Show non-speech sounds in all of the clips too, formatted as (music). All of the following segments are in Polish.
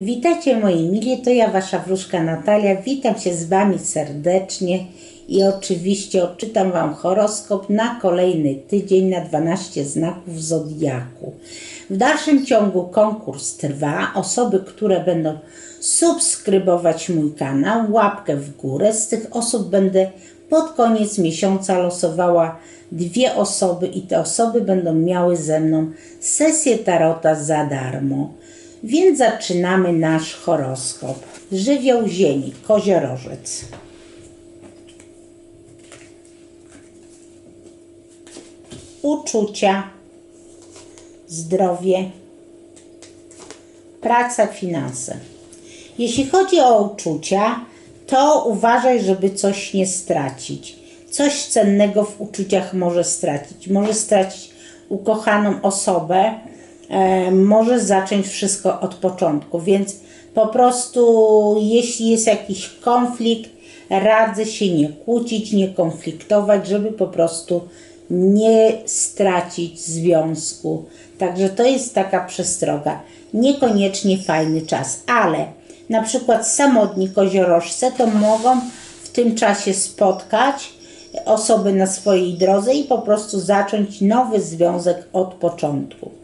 Witajcie moi mili, to ja wasza wróżka Natalia. Witam się z wami serdecznie i oczywiście odczytam wam horoskop na kolejny tydzień na 12 znaków zodiaku. W dalszym ciągu konkurs trwa. Osoby, które będą subskrybować mój kanał, łapkę w górę. Z tych osób będę pod koniec miesiąca losowała dwie osoby i te osoby będą miały ze mną sesję tarota za darmo. Więc zaczynamy nasz horoskop. Żywioł Ziemi, koziorożec. Uczucia, zdrowie, praca, finanse. Jeśli chodzi o uczucia, to uważaj, żeby coś nie stracić. Coś cennego w uczuciach może stracić. Może stracić ukochaną osobę, e, może zacząć wszystko od początku. Więc po prostu, jeśli jest jakiś konflikt, radzę się nie kłócić, nie konfliktować, żeby po prostu nie stracić związku. Także to jest taka przestroga. Niekoniecznie fajny czas, ale na przykład samotni koziorożce to mogą w tym czasie spotkać osoby na swojej drodze i po prostu zacząć nowy związek od początku.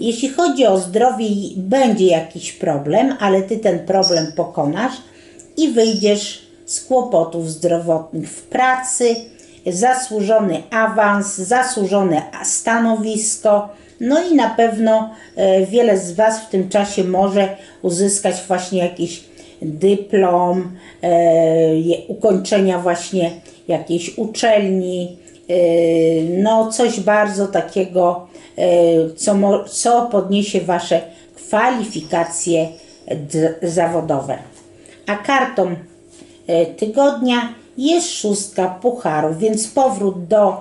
Jeśli chodzi o zdrowie, będzie jakiś problem, ale ty ten problem pokonasz i wyjdziesz z kłopotów zdrowotnych w pracy, zasłużony awans, zasłużone stanowisko. No i na pewno e, wiele z Was w tym czasie może uzyskać właśnie jakiś dyplom, e, ukończenia właśnie jakiejś uczelni, no coś bardzo takiego, e, co, co podniesie Wasze kwalifikacje zawodowe. A kartą e, tygodnia jest szóstka pucharów, więc powrót do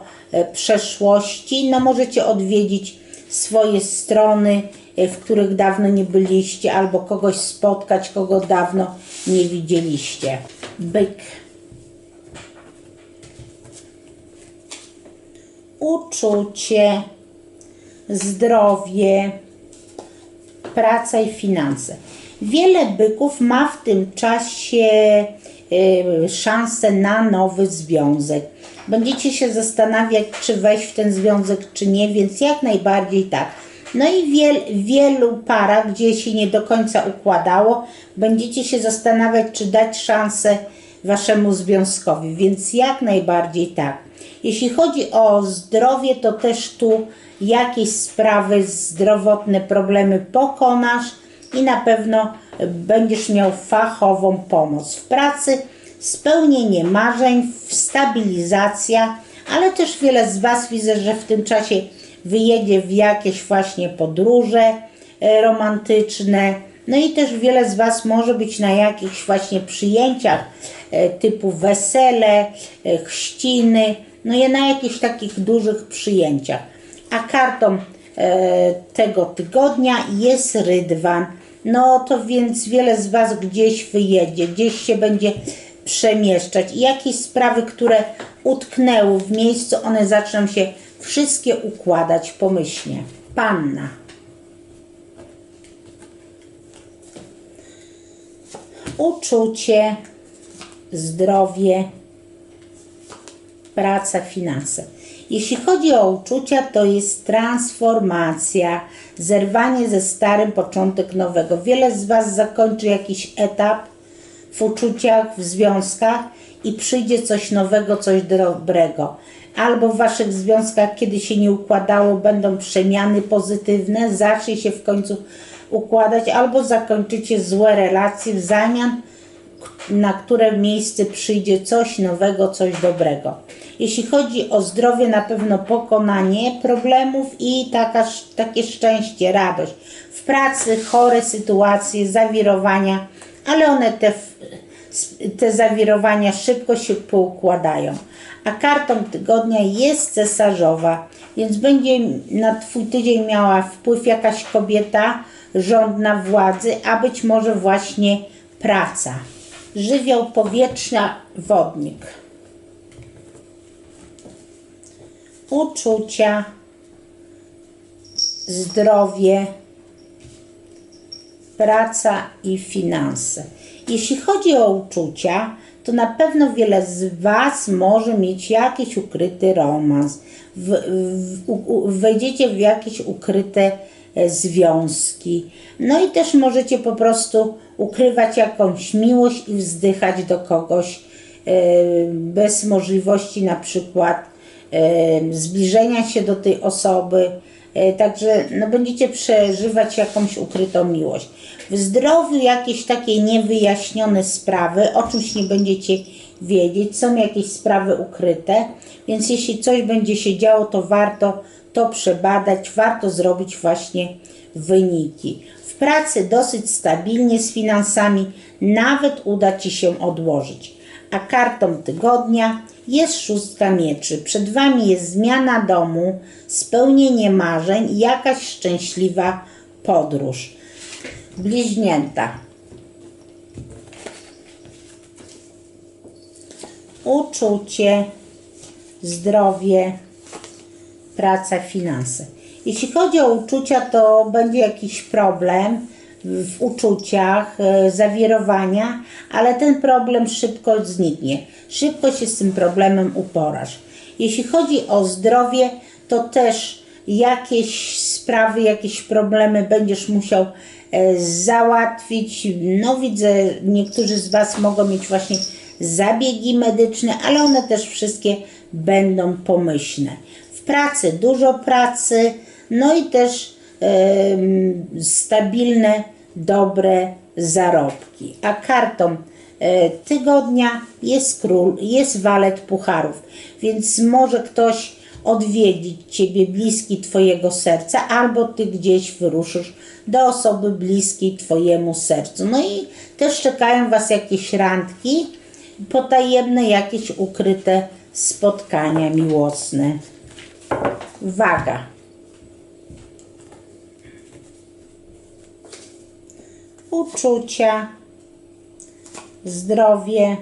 przeszłości. No możecie odwiedzić swoje strony, w których dawno nie byliście, albo kogoś spotkać, kogo dawno nie widzieliście. Byk. Uczucie, zdrowie, praca i finanse. Wiele byków ma w tym czasie y, szansę na nowy związek. Będziecie się zastanawiać, czy wejść w ten związek, czy nie, więc jak najbardziej tak. No i wiel, wielu parach, gdzie się nie do końca układało, będziecie się zastanawiać, czy dać szansę waszemu związkowi, więc jak najbardziej tak. Jeśli chodzi o zdrowie, to też tu jakieś sprawy zdrowotne, problemy pokonasz i na pewno będziesz miał fachową pomoc w pracy, spełnienie marzeń, stabilizacja, ale też wiele z Was widzę, że w tym czasie wyjedzie w jakieś właśnie podróże e, romantyczne. No i też wiele z Was może być na jakichś właśnie przyjęciach typu wesele, e, chrzciny, no i na jakichś takich dużych przyjęciach. A kartą e, tego tygodnia jest rydwan. No to więc wiele z Was gdzieś wyjedzie, gdzieś się będzie przemieszczać i jakieś sprawy, które utknęły w miejscu, one zaczną się wszystkie układać pomyślnie. Panna. Uczucie, zdrowie, praca, finanse. Jeśli chodzi o uczucia, to jest transformacja, zerwanie ze starym, początek nowego. Wiele z Was zakończy jakiś etap w uczuciach, w związkach i przyjdzie coś nowego, coś dobrego. Albo w Waszych związkach, kiedy się nie układało, będą przemiany pozytywne, zacznie się w końcu układać, albo zakończycie złe relacje w zamian na które miejsce przyjdzie coś nowego, coś dobrego. Jeśli chodzi o zdrowie, na pewno pokonanie problemów i taka, takie szczęście, radość. W pracy chore sytuacje, zawirowania, ale one te, te zawirowania szybko się poukładają. A kartą tygodnia jest cesarzowa, więc będzie na Twój tydzień miała wpływ jakaś kobieta rządna władzy, a być może właśnie praca żywioł powietrza, wodnik. Uczucia, zdrowie, praca i finanse. Jeśli chodzi o uczucia, to na pewno wiele z Was może mieć jakiś ukryty romans. W, w, u, wejdziecie w jakieś ukryte e, związki. No i też możecie po prostu ukrywać jakąś miłość i wzdychać do kogoś e, bez możliwości na przykład e, zbliżenia się do tej osoby. E, Także no, będziecie przeżywać jakąś ukrytą miłość. W zdrowiu jakieś takie niewyjaśnione sprawy, o czymś nie będziecie wiedzieć, są jakieś sprawy ukryte, więc jeśli coś będzie się działo, to warto to przebadać, warto zrobić właśnie wyniki. Pracy dosyć stabilnie z finansami, nawet uda Ci się odłożyć. A kartą tygodnia jest szóstka mieczy. Przed Wami jest zmiana domu, spełnienie marzeń i jakaś szczęśliwa podróż. Bliźnięta. Uczucie, zdrowie, praca, finanse. Jeśli chodzi o uczucia, to będzie jakiś problem w uczuciach, e, zawirowania, ale ten problem szybko zniknie. Szybko się z tym problemem uporasz. Jeśli chodzi o zdrowie, to też jakieś sprawy, jakieś problemy będziesz musiał e, załatwić. No widzę, niektórzy z Was mogą mieć właśnie zabiegi medyczne, ale one też wszystkie będą pomyślne. W pracy dużo pracy, no i też stabilne, dobre zarobki. A kartą e, tygodnia jest król, jest walet pucharów, więc może ktoś odwiedzić Ciebie bliski Twojego serca, albo Ty gdzieś wyruszysz do osoby bliskiej Twojemu sercu. No i też czekają Was jakieś randki, potajemne, jakieś ukryte spotkania miłosne. Waga. Uczucia, zdrowie,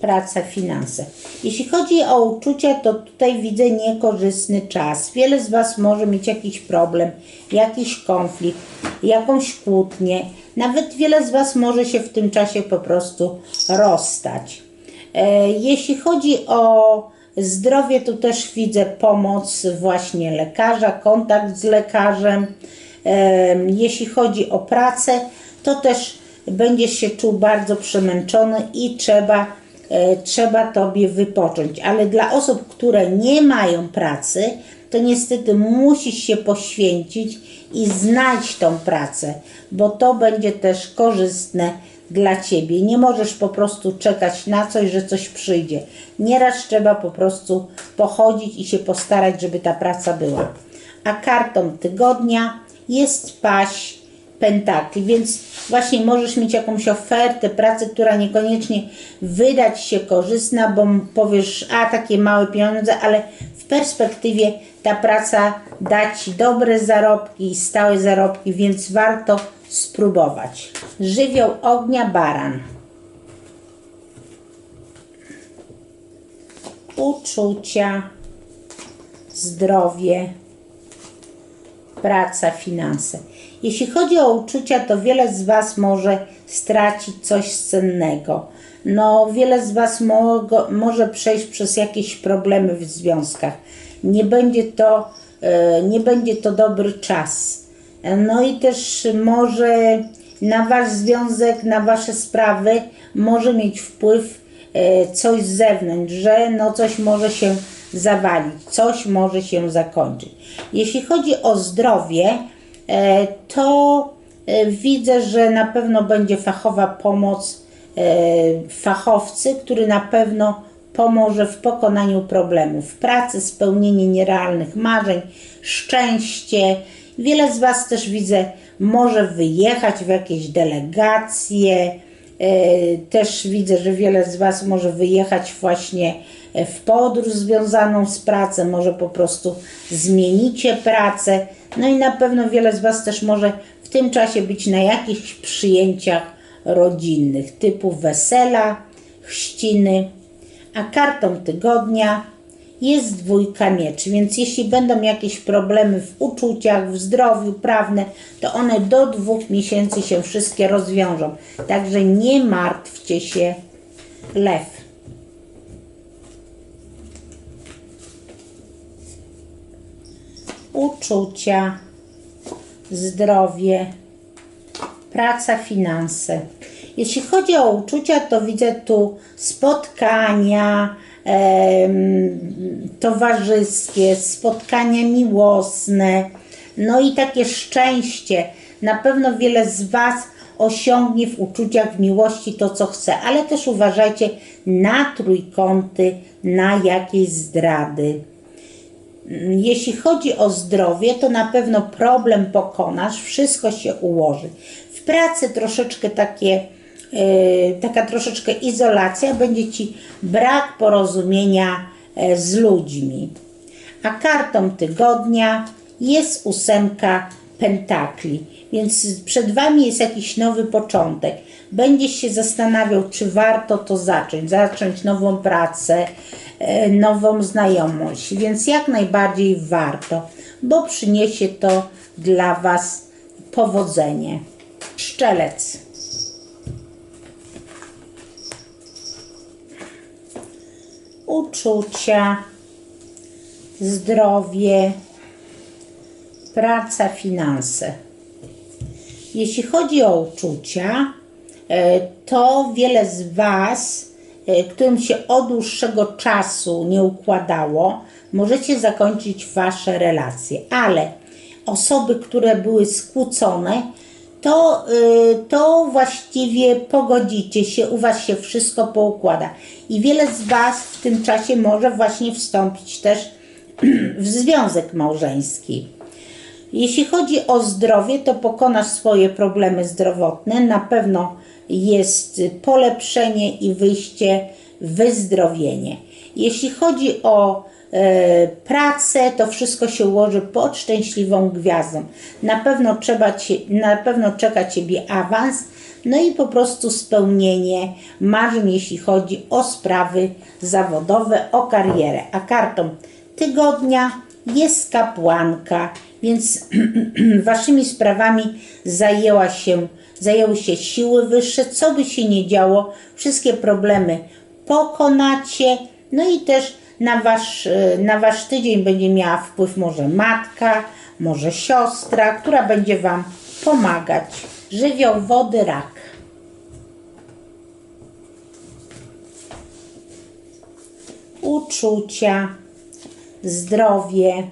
praca, finanse. Jeśli chodzi o uczucia, to tutaj widzę niekorzystny czas. Wiele z Was może mieć jakiś problem, jakiś konflikt, jakąś kłótnię. Nawet wiele z Was może się w tym czasie po prostu rozstać. E, Jeśli chodzi o zdrowie, to też widzę pomoc właśnie lekarza, kontakt z lekarzem. Jeśli chodzi o pracę, to też będziesz się czuł bardzo przemęczony i trzeba, e, trzeba Tobie wypocząć. Ale dla osób, które nie mają pracy, to niestety musisz się poświęcić i znaleźć tą pracę, bo to będzie też korzystne dla Ciebie. Nie możesz po prostu czekać na coś, że coś przyjdzie. Nieraz trzeba po prostu pochodzić i się postarać, żeby ta praca była. A kartą tygodnia jest paść pentakli, więc właśnie możesz mieć jakąś ofertę pracy, która niekoniecznie wydać się korzystna, bo powiesz, a takie małe pieniądze, ale w perspektywie ta praca da Ci dobre zarobki, stałe zarobki, więc warto spróbować. Żywioł ognia baran. Uczucia, zdrowie, praca, finanse. Jeśli chodzi o uczucia, to wiele z Was może stracić coś cennego. No, wiele z Was może przejść przez jakieś problemy w związkach. Nie będzie to, e, nie będzie to dobry czas. No i też może na Wasz związek, na Wasze sprawy może mieć wpływ e, coś z zewnątrz, że no coś może się zawalić, coś może się zakończyć. Jeśli chodzi o zdrowie, e, to e, widzę, że na pewno będzie fachowa pomoc e, fachowcy, który na pewno pomoże w pokonaniu problemów w pracy, spełnienie nierealnych marzeń, szczęście. Wiele z Was też widzę, może wyjechać w jakieś delegacje. Też widzę, że wiele z Was może wyjechać właśnie w podróż związaną z pracą, może po prostu zmienicie pracę. No i na pewno wiele z Was też może w tym czasie być na jakichś przyjęciach rodzinnych, typu wesela, chrzciny. A kartą tygodnia jest dwójka mieczy, więc jeśli będą jakieś problemy w uczuciach, w zdrowiu, prawne, to one do dwóch miesięcy się wszystkie rozwiążą. Także nie martwcie się, lew. Uczucia, zdrowie, praca, finanse. Jeśli chodzi o uczucia, to widzę tu spotkania em, towarzyskie, spotkania miłosne, no i takie szczęście. Na pewno wiele z Was osiągnie w uczuciach, w miłości to, co chce, ale też uważajcie na trójkąty, na jakieś zdrady. Jeśli chodzi o zdrowie, to na pewno problem pokonasz, wszystko się ułoży. W pracy troszeczkę takie, e, taka troszeczkę izolacja, będzie ci brak porozumienia e, z ludźmi. A kartą tygodnia jest ósemka pentakli, więc przed Wami jest jakiś nowy początek. Będziesz się zastanawiał, czy warto to zacząć, zacząć nową pracę, nową znajomość, więc jak najbardziej warto, bo przyniesie to dla Was powodzenie. Szczelec. Uczucia, zdrowie, praca, finanse. Jeśli chodzi o uczucia, e, to wiele z Was, e, którym się od dłuższego czasu nie układało, możecie zakończyć Wasze relacje, ale osoby, które były skłócone, to, y, to właściwie pogodzicie się, u Was się wszystko poukłada. I wiele z Was w tym czasie może właśnie wstąpić też (clears throat) w związek małżeński. Jeśli chodzi o zdrowie, to pokonasz swoje problemy zdrowotne. Na pewno jest polepszenie i wyjście, wyzdrowienie. Jeśli chodzi o e, pracę, to wszystko się ułoży pod szczęśliwą gwiazdą. Na pewno, trzeba na pewno czeka Ciebie awans, no i po prostu spełnienie marzeń, jeśli chodzi o sprawy zawodowe, o karierę. A kartą tygodnia jest kapłanka, więc (clears throat) waszymi sprawami zajęła się, zajęły się siły wyższe, co by się nie działo, wszystkie problemy pokonacie, no i też na wasz, e, na wasz tydzień będzie miała wpływ może matka, może siostra, która będzie wam pomagać. Żywioł wody rak. Uczucia, zdrowie,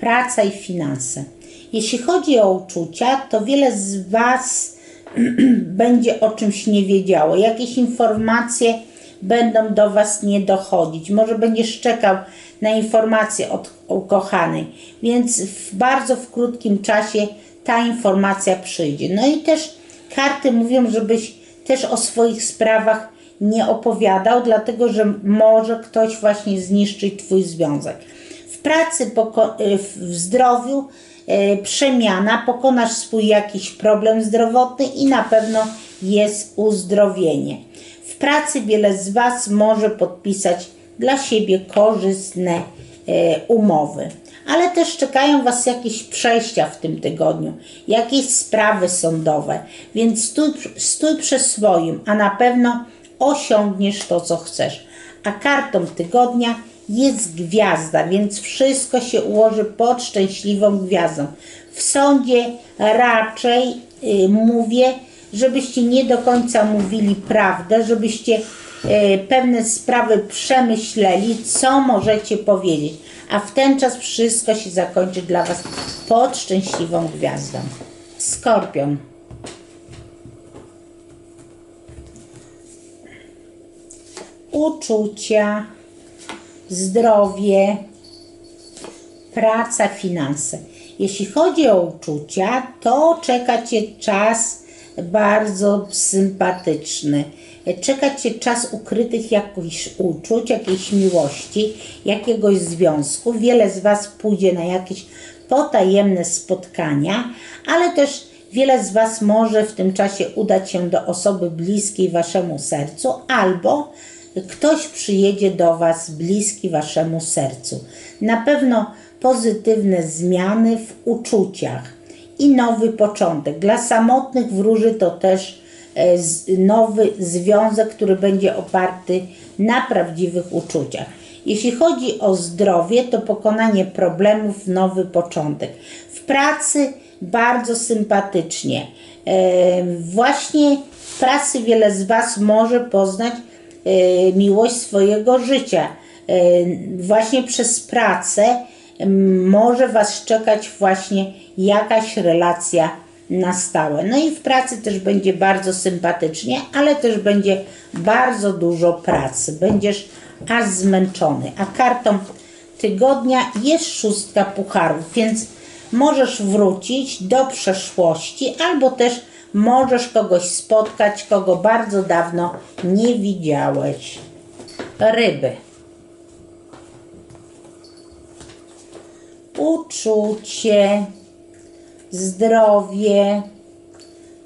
praca i finanse. Jeśli chodzi o uczucia, to wiele z Was (clears throat) będzie o czymś nie wiedziało. Jakieś informacje będą do Was nie dochodzić. Może będziesz czekał na informacje od ukochanej, więc w bardzo w krótkim czasie ta informacja przyjdzie. No i też karty mówią, żebyś też o swoich sprawach nie opowiadał, dlatego że może ktoś właśnie zniszczyć Twój związek. W pracy, y, w zdrowiu przemiana, pokonasz swój jakiś problem zdrowotny i na pewno jest uzdrowienie. W pracy wiele z Was może podpisać dla siebie korzystne y, umowy. Ale też czekają Was jakieś przejścia w tym tygodniu, jakieś sprawy sądowe, więc stój, stój przy swoim, a na pewno osiągniesz to, co chcesz. A kartą tygodnia jest gwiazda, więc wszystko się ułoży pod szczęśliwą gwiazdą. W sądzie raczej y, mówię, żebyście nie do końca mówili prawdę, żebyście y, pewne sprawy przemyśleli, co możecie powiedzieć. A w ten czas wszystko się zakończy dla Was pod szczęśliwą gwiazdą. Skorpion. uczucia, zdrowie, praca, finanse. Jeśli chodzi o uczucia, to czeka Cię czas bardzo sympatyczny. Czeka Cię czas ukrytych jakichś uczuć, jakiejś miłości, jakiegoś związku. Wiele z Was pójdzie na jakieś potajemne spotkania, ale też wiele z Was może w tym czasie udać się do osoby bliskiej Waszemu sercu albo ktoś przyjedzie do Was bliski Waszemu sercu. Na pewno pozytywne zmiany w uczuciach i nowy początek. Dla samotnych wróży to też e, nowy związek, który będzie oparty na prawdziwych uczuciach. Jeśli chodzi o zdrowie, to pokonanie problemów, nowy początek. W pracy bardzo sympatycznie. E, Właśnie w pracy wiele z Was może poznać miłość swojego życia. E, Właśnie przez pracę może Was czekać właśnie jakaś relacja na stałe. No i w pracy też będzie bardzo sympatycznie, ale też będzie bardzo dużo pracy. Będziesz aż zmęczony. A kartą tygodnia jest szóstka pucharów, więc możesz wrócić do przeszłości albo też możesz kogoś spotkać, kogo bardzo dawno nie widziałeś. Ryby. Uczucie, zdrowie,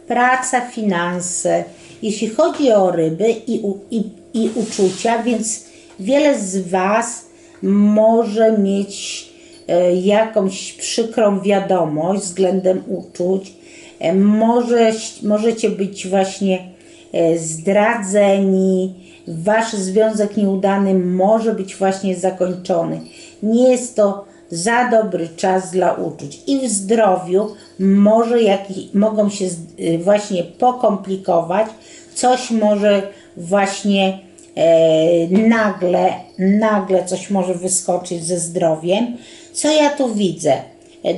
praca, finanse. Jeśli chodzi o ryby i, i, i uczucia, więc wiele z Was może mieć e, jakąś przykrą wiadomość względem uczuć. E, może, możecie być właśnie e, zdradzeni, wasz związek nieudany może być właśnie zakończony. Nie jest to za dobry czas dla uczuć. I w zdrowiu może jakiś, mogą się y, właśnie pokomplikować, coś może właśnie e, nagle, nagle coś może wyskoczyć ze zdrowiem. Co ja tu widzę?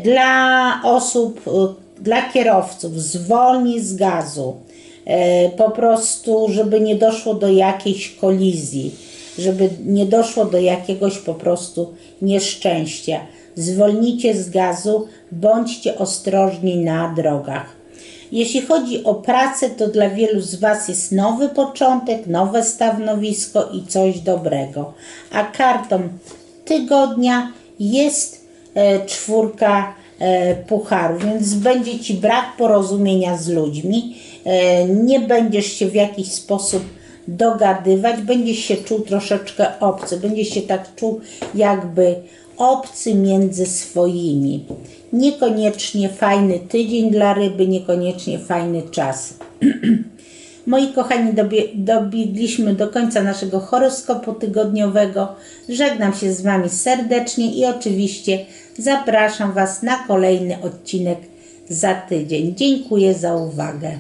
Dla osób, dla kierowców zwolnij z gazu, e, po prostu, żeby nie doszło do jakiejś kolizji, żeby nie doszło do jakiegoś po prostu nieszczęścia. Zwolnijcie z gazu, bądźcie ostrożni na drogach. Jeśli chodzi o pracę, to dla wielu z Was jest nowy początek, nowe stanowisko i coś dobrego. A kartą tygodnia jest e, czwórka e, pucharów, więc będzie Ci brak porozumienia z ludźmi, e, nie będziesz się w jakiś sposób dogadywać, będziesz się czuł troszeczkę obcy, będziesz się tak czuł jakby obcy między swoimi. Niekoniecznie fajny tydzień dla ryby, niekoniecznie fajny czas. (clears throat) Moi kochani, dobie, dobiegliśmy do końca naszego horoskopu tygodniowego. Żegnam się z Wami serdecznie i oczywiście zapraszam Was na kolejny odcinek za tydzień. Dziękuję za uwagę.